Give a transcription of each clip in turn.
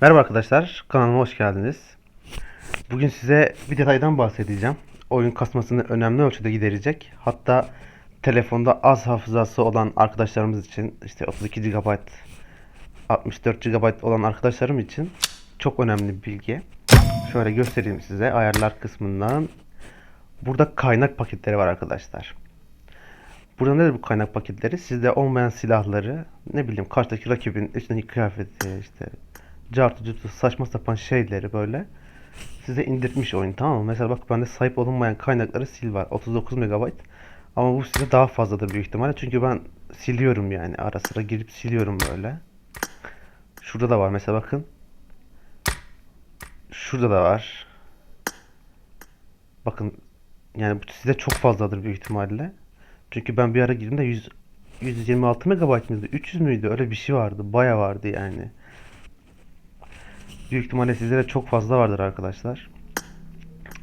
Merhaba arkadaşlar, kanalıma hoş geldiniz. Bugün size bir detaydan bahsedeceğim. Oyun kasmasını önemli ölçüde giderecek. Hatta telefonda az hafızası olan arkadaşlarımız için, işte 32 GB, 64 GB olan arkadaşlarım için çok önemli bir bilgi. Şöyle göstereyim size ayarlar kısmından. Burada kaynak paketleri var arkadaşlar. Burada nedir bu kaynak paketleri? Sizde olmayan silahları, ne bileyim karşıdaki rakibin üstündeki kıyafeti, işte cartı curtu saçma sapan şeyleri böyle size indirtmiş oyun tamam mı? Mesela bak bende sahip olunmayan kaynakları sil var. 39 MB. Ama bu size daha fazladır büyük ihtimalle. Çünkü ben siliyorum yani. Ara sıra girip siliyorum böyle. Şurada da var mesela bakın. Şurada da var. Bakın yani bu size çok fazladır büyük ihtimalle. Çünkü ben bir ara girdiğimde 100 126 MB mıydı? 300 müydü? Öyle bir şey vardı. Baya vardı yani. Büyük ihtimalle sizde de çok fazla vardır arkadaşlar.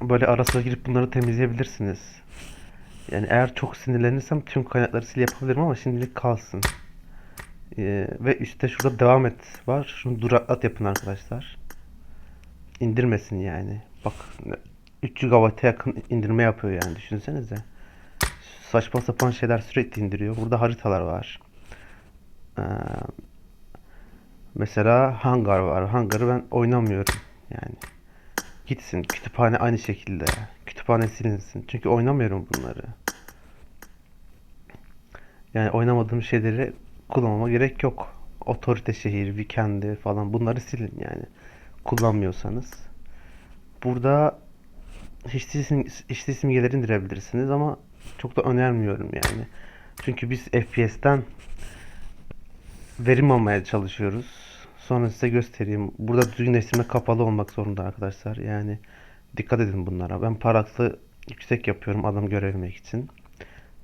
Böyle ara sıra girip bunları temizleyebilirsiniz. Yani eğer çok sinirlenirsem tüm kaynakları sil yapabilirim ama şimdilik kalsın. Ee, ve üstte şurada devam et var. Şunu duraklat yapın arkadaşlar. İndirmesin yani. Bak 3 GB'a yakın indirme yapıyor yani düşünsenize. Saçma sapan şeyler sürekli indiriyor. Burada haritalar var. Ee, Mesela hangar var. Hangarı ben oynamıyorum. Yani gitsin. Kütüphane aynı şekilde. Kütüphane silinsin. Çünkü oynamıyorum bunları. Yani oynamadığım şeyleri kullanmama gerek yok. Otorite şehir, weekend'i falan bunları silin yani. Kullanmıyorsanız. Burada işte isim, işte simgeleri indirebilirsiniz ama çok da önermiyorum yani. Çünkü biz FPS'ten verim almaya çalışıyoruz. Sonra size göstereyim. Burada düzgün esneme kapalı olmak zorunda arkadaşlar. Yani dikkat edin bunlara. Ben paraksı yüksek yapıyorum adam görebilmek için.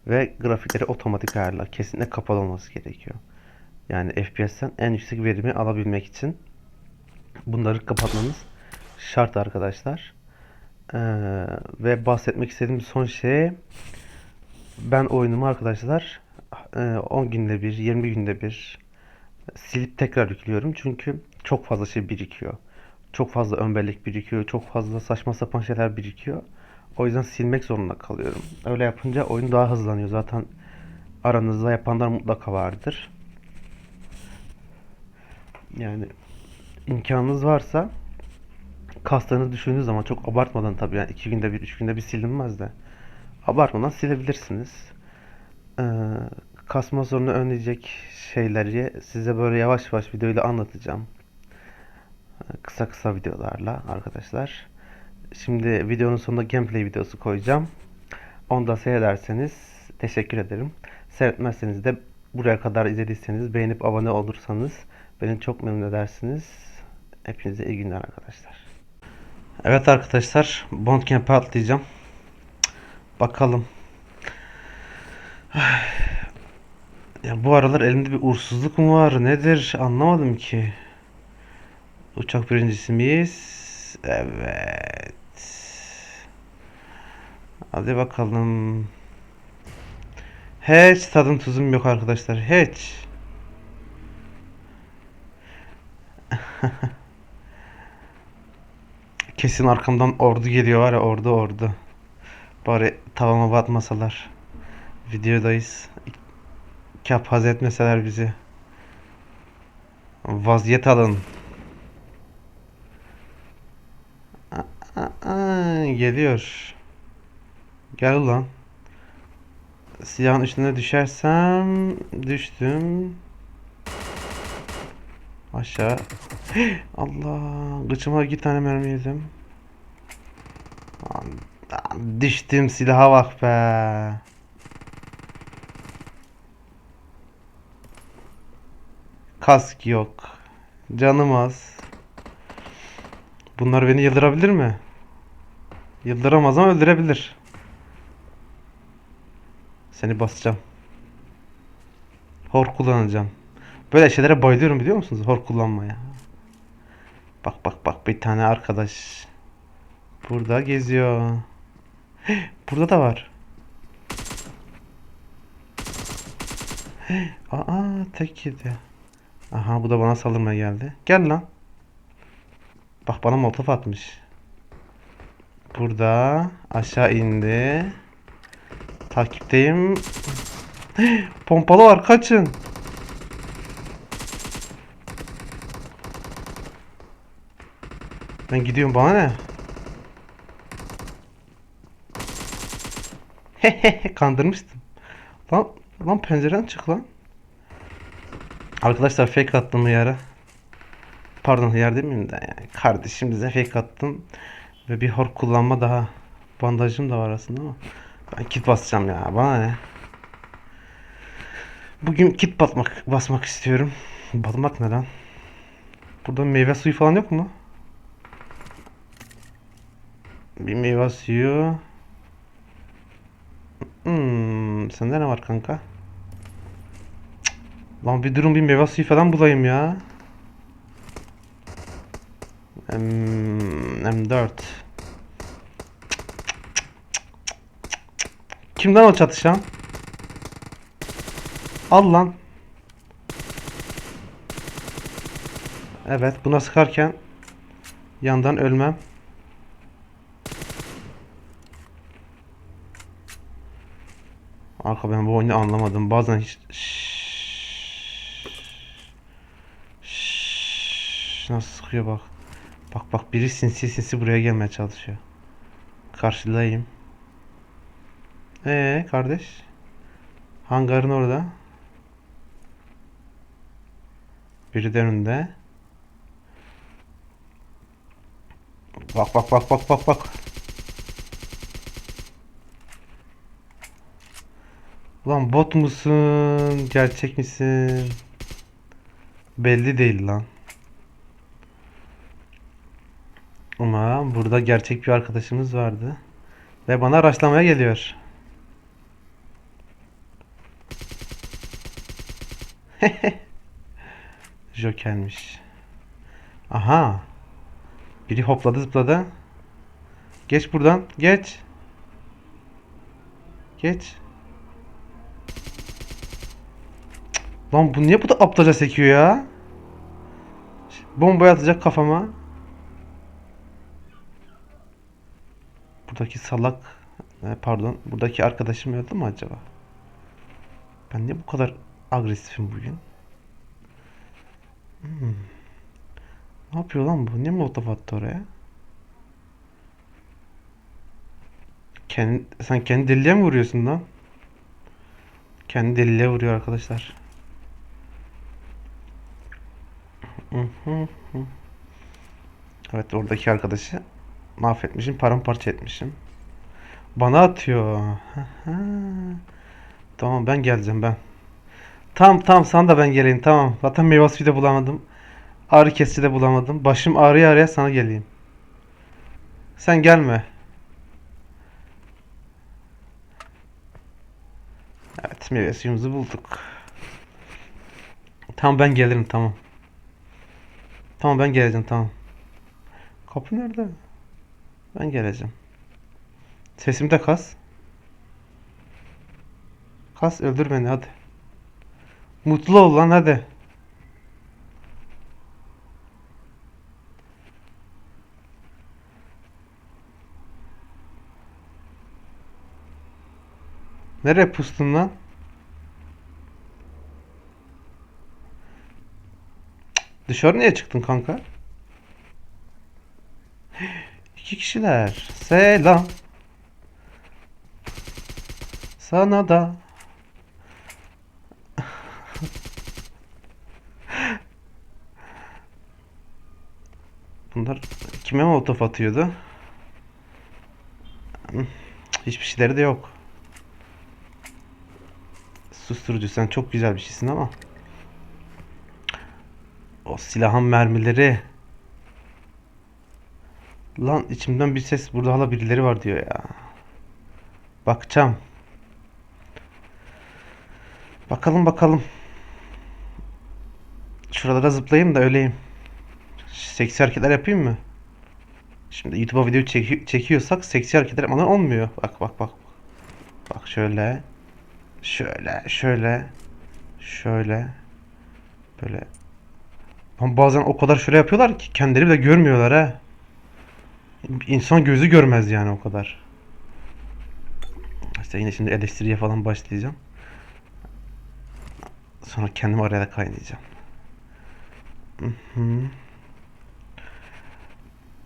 Ve grafikleri otomatik ayarla. Kesinlikle kapalı olması gerekiyor. Yani FPS'ten en yüksek verimi alabilmek için bunları kapatmanız şart arkadaşlar. Ee, ve bahsetmek istediğim son şey ben oyunumu arkadaşlar e, 10 günde bir, 20 günde bir silip tekrar yüklüyorum. Çünkü çok fazla şey birikiyor. Çok fazla ön bellek birikiyor. Çok fazla saçma sapan şeyler birikiyor. O yüzden silmek zorunda kalıyorum. Öyle yapınca oyun daha hızlanıyor. Zaten aranızda yapanlar mutlaka vardır. Yani imkanınız varsa kaslarınızı düşündüğünüz zaman çok abartmadan tabii yani iki günde bir, üç günde bir silinmez de abartmadan silebilirsiniz. Ee, kasma sorunu önleyecek şeyleri size böyle yavaş yavaş videoyla anlatacağım. Kısa kısa videolarla arkadaşlar. Şimdi videonun sonunda gameplay videosu koyacağım. Onu da seyrederseniz teşekkür ederim. Seyretmezseniz de buraya kadar izlediyseniz beğenip abone olursanız beni çok memnun edersiniz. Hepinize iyi günler arkadaşlar. Evet arkadaşlar Bond Camp'e atlayacağım. Bakalım. Ya bu aralar elimde bir uğursuzluk mu var? Nedir? Anlamadım ki. Uçak birincisi miyiz? Evet. Hadi bakalım. Hiç tadım tuzum yok arkadaşlar. Hiç. Kesin arkamdan ordu geliyor var ya ordu ordu. Bari tavama batmasalar. Videodayız. Kapaz etmeseler bizi. Vaziyet alın. Aa, geliyor. Gel ulan. Silahın üstüne düşersem düştüm. Aşağı. Allah, gıçıma iki tane mermi yedim. Düştüm silaha bak be. Kask yok. Canım az. Bunlar beni yıldırabilir mi? Yıldıramaz ama öldürebilir. Seni basacağım. Hor kullanacağım. Böyle şeylere bayılıyorum biliyor musunuz? Hor kullanmaya. Bak bak bak bir tane arkadaş. Burada geziyor. Burada da var. Aa tek yedi. Aha bu da bana saldırmaya geldi. Gel lan. Bak bana molotof atmış. Burada aşağı indi. Takipteyim. Pompalı var kaçın. Ben gidiyorum bana ne? Kandırmıştım. Lan lan pencereden çık lan. Arkadaşlar fake attım yere. Pardon yer demeyeyim de yani kardeşimize fake attım. Ve bir hor kullanma daha. Bandajım da var aslında ama. Ben kit basacağım ya bana ne. Bugün kit batmak, basmak istiyorum. Batmak ne lan? Burada meyve suyu falan yok mu? Bir meyve suyu. Hmm, sende ne var kanka? Lan bir durun bir meyve suyu falan bulayım ya. M M4. Kimden o çatışan? Al lan. Evet buna sıkarken yandan ölmem. Arka ben bu oyunu anlamadım. Bazen hiç nasıl sıkıyor bak. Bak bak biri sinsi sinsi buraya gelmeye çalışıyor. Karşılayayım. Ee kardeş. Hangarın orada. Biri de önünde. Bak bak bak bak bak bak. Lan bot musun? Gerçek misin? Belli değil lan. Ama burada gerçek bir arkadaşımız vardı. Ve bana araçlamaya geliyor. Joker'miş. Aha. Biri hopladı zıpladı. Geç buradan. Geç. Geç. Lan bu niye bu da aptalca sekiyor ya? Bombayı atacak kafama. Buradaki salak e, pardon buradaki arkadaşım öldü mü acaba? Ben niye bu kadar agresifim bugün? Hmm. Ne yapıyor lan bu? Niye molotof attı oraya? Kendi, sen kendi deliliğe mi vuruyorsun lan? Kendi deliliğe vuruyor arkadaşlar. Evet oradaki arkadaşı mahvetmişim, paramparça etmişim. Bana atıyor. Tamam ben geleceğim ben. Tamam tamam sana da ben geleyim tamam. Zaten meyve suyu da bulamadım. Ağrı kesici de bulamadım. Başım ağrıya ağrıya sana geleyim. Sen gelme. Evet meyve suyumuzu bulduk. Tamam ben gelirim tamam. Tamam ben geleceğim tamam. Kapı nerede? Ben geleceğim. Sesimi de kas. Kas öldür beni hadi. Mutlu ol lan hadi. Nereye pustun lan? Dışarı niye çıktın kanka? İki kişiler. Selam. Sana da. Bunlar kime molotof atıyordu? Hiçbir şeyleri de yok. Susturucu sen çok güzel bir şeysin ama. O silahın mermileri. Lan içimden bir ses burada hala birileri var diyor ya. Bakacağım. Bakalım bakalım. Şuralara zıplayayım da öleyim. Seksi hareketler yapayım mı? Şimdi YouTube'a video çeki- çekiyorsak seksi hareketler yapmadan olmuyor. Bak bak bak. Bak şöyle. Şöyle, şöyle. Şöyle. Böyle. Bazen o kadar şöyle yapıyorlar ki kendileri bile görmüyorlar ha. İnsan gözü görmez yani o kadar. İşte yine şimdi eleştiriye falan başlayacağım. Sonra kendimi araya da kaynayacağım. Hı hı.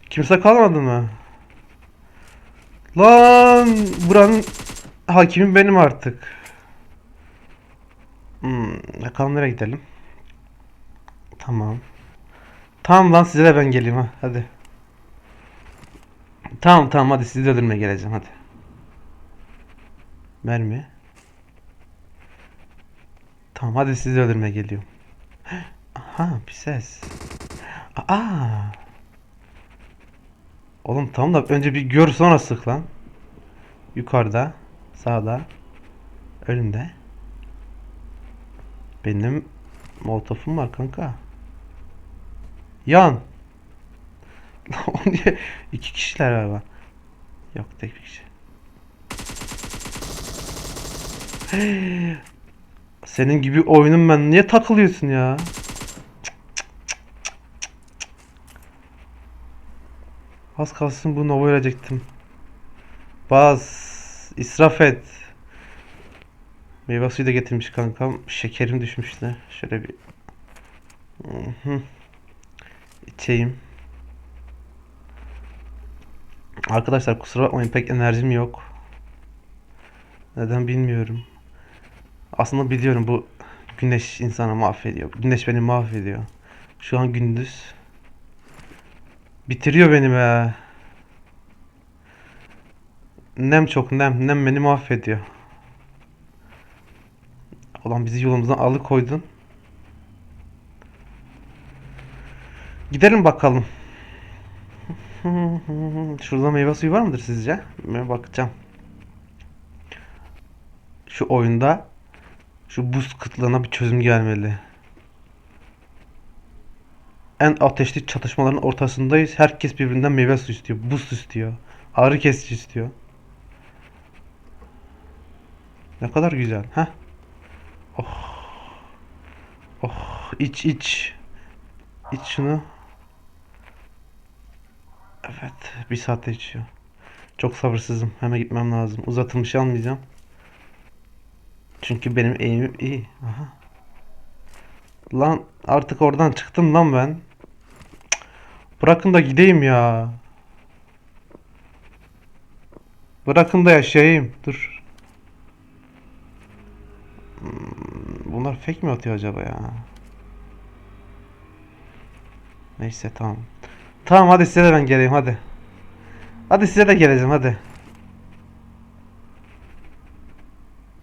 Kimse kalmadı mı? Lan buranın hakimi benim artık. Hmm, nereye gidelim. Tamam. Tamam lan size de ben geleyim ha. Hadi. Tamam tamam hadi sizi öldürmeye geleceğim hadi. Mermi. Tamam hadi sizi öldürmeye geliyorum. Aha bir ses. Aa. Oğlum tamam da önce bir gör sonra sık lan. Yukarıda, sağda, önünde. Benim molotofum var kanka. Yan. İki kişiler galiba. Yok tek bir kişi. Senin gibi oyunun ben niye takılıyorsun ya? Az kalsın bu Nova ölecektim. Baz. israf et. Meyve suyu da getirmiş kankam. Şekerim düşmüştü. Şöyle bir içeyim. Arkadaşlar kusura bakmayın pek enerjim yok. Neden bilmiyorum. Aslında biliyorum bu güneş insanı mahvediyor. Güneş beni mahvediyor. Şu an gündüz. Bitiriyor beni be. Nem çok nem. Nem beni mahvediyor. Ulan bizi yolumuzdan alıkoydun. Gidelim bakalım. Şurada meyve suyu var mıdır sizce? Ben bakacağım. Şu oyunda şu buz kıtlığına bir çözüm gelmeli. En ateşli çatışmaların ortasındayız. Herkes birbirinden meyve suyu istiyor. Buz istiyor. Ağrı kesici istiyor. Ne kadar güzel. ha? Oh. Oh iç iç. İç şunu. Evet, bir saatte içiyor. Çok sabırsızım. Hemen gitmem lazım. Uzatılmış almayacağım. Çünkü benim eğimim iyi. Aha. Lan artık oradan çıktım lan ben. Bırakın da gideyim ya. Bırakın da yaşayayım. Dur. Hmm, Bunlar fake mi atıyor acaba ya? Neyse tamam. Tamam hadi size de ben geleyim hadi. Hadi size de geleceğim hadi.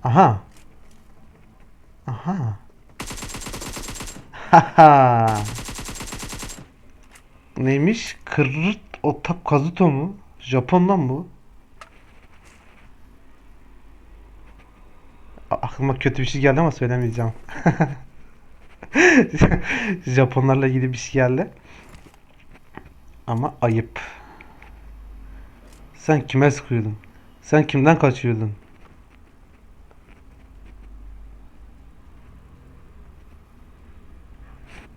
Aha. Aha. Haha. Neymiş? Kırırt otap kazuto mu? Japon'dan bu. Aklıma kötü bir şey geldi ama söylemeyeceğim. Japonlarla ilgili bir şey geldi. Ama ayıp. Sen kime sıkıyordun? Sen kimden kaçıyordun?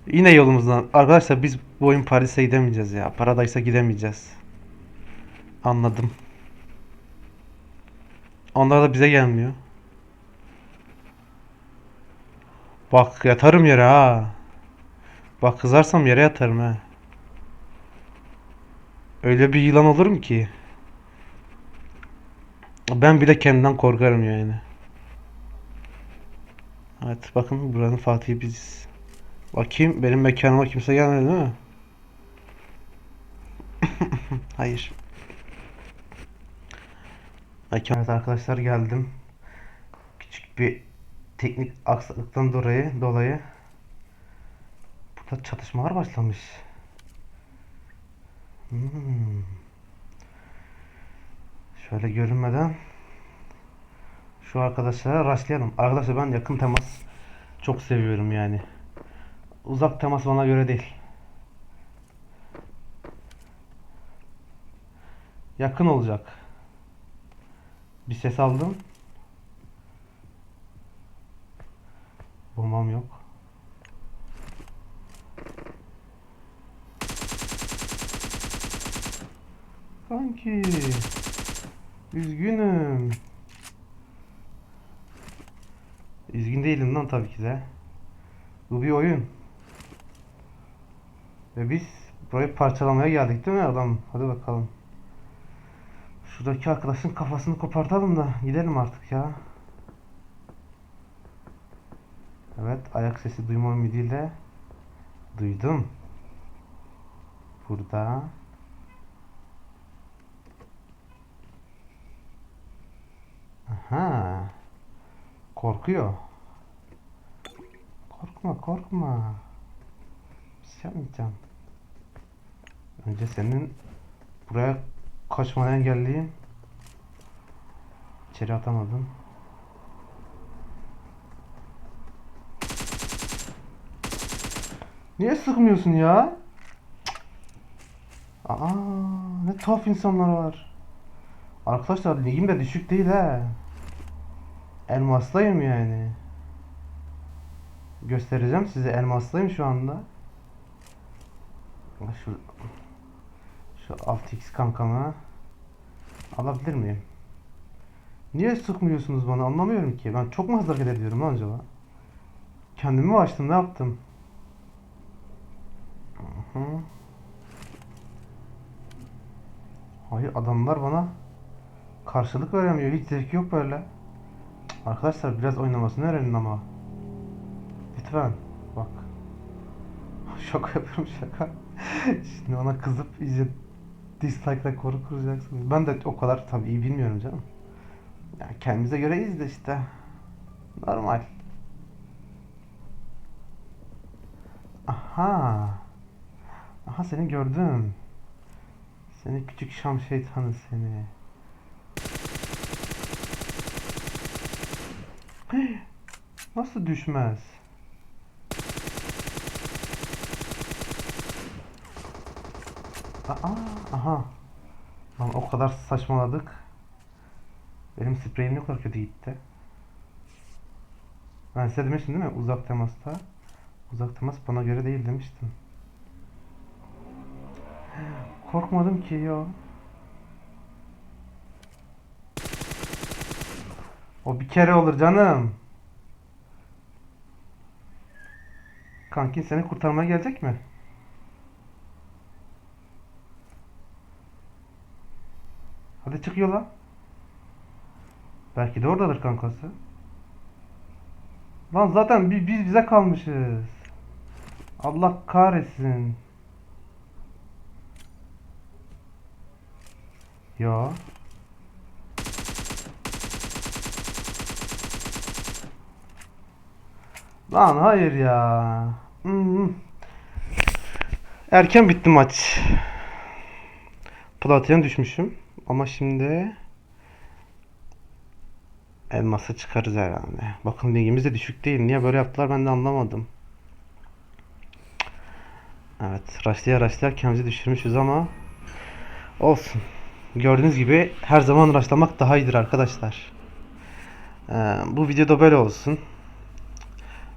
Yine yolumuzdan. Arkadaşlar biz bu oyun Paris'e gidemeyeceğiz ya. Paradise'a gidemeyeceğiz. Anladım. Onlar da bize gelmiyor. Bak yatarım yere ha. Bak kızarsam yere yatarım ha. Öyle bir yılan olurum ki. Ben bile kendimden korkarım yani. Evet bakın buranın Fatih'i biziz. Bakayım benim mekanıma kimse gelmedi değil mi? Hayır. Evet arkadaşlar geldim. Küçük bir teknik aksaklıktan dolayı dolayı burada çatışmalar başlamış. Hmm. Şöyle görünmeden şu arkadaşlara rastlayalım. Arkadaşlar ben yakın temas çok seviyorum yani. Uzak temas bana göre değil. Yakın olacak. Bir ses aldım. Bombam yok. Kanki. Üzgünüm. Üzgün değilim lan tabii ki de. Bu bir oyun. Ve biz burayı parçalamaya geldik değil mi adam? Hadi bakalım. Şuradaki arkadaşın kafasını kopartalım da gidelim artık ya. Evet ayak sesi duyma ümidiyle duydum. Burada. Aha. Korkuyor. Korkma korkma. Bir şey yapmayacağım. Önce senin buraya kaçmanı engelleyeyim. İçeri atamadım. Niye sıkmıyorsun ya? Aa, ne tuhaf insanlar var. Arkadaşlar ligim de düşük değil ha. Elmastayım yani. Göstereceğim size elmastayım şu anda. Şu şu 6x kankamı alabilir miyim? Niye sıkmıyorsunuz bana anlamıyorum ki. Ben çok mu hızlı hareket ediyorum lan acaba? Kendimi mi açtım ne yaptım? Hayır adamlar bana karşılık veremiyor. Hiç zevki yok böyle. Arkadaşlar biraz oynamasını öğrenin ama. Lütfen. Bak. Şaka yapıyorum şaka. Şimdi ona kızıp iyice dislike'la koru kuracaksınız. Ben de o kadar tabii iyi bilmiyorum canım. Yani kendimize göre iyiyiz de işte. Normal. Aha. Aha seni gördüm. Seni küçük şam şeytanı seni. Nasıl düşmez? Aa, aha. Lan o kadar saçmaladık. Benim spreyim ne kadar kötü gitti. Ben size demiştim değil mi? Uzak temasta. Uzak temas bana göre değil demiştim. Korkmadım ki ya. O bir kere olur canım. Kankin seni kurtarmaya gelecek mi? Hadi çık yola. Belki de oradadır kankası. Lan zaten bi- biz bize kalmışız. Allah kahretsin. Ya. Lan hayır ya. Hmm. Erken bitti maç. Platin düşmüşüm. Ama şimdi elması çıkarız herhalde. Bakın ligimiz de düşük değil. Niye böyle yaptılar ben de anlamadım. Evet. Raşlaya raşlaya kendimizi düşürmüşüz ama olsun. Gördüğünüz gibi her zaman raşlamak daha iyidir arkadaşlar. Ee, bu videoda böyle olsun.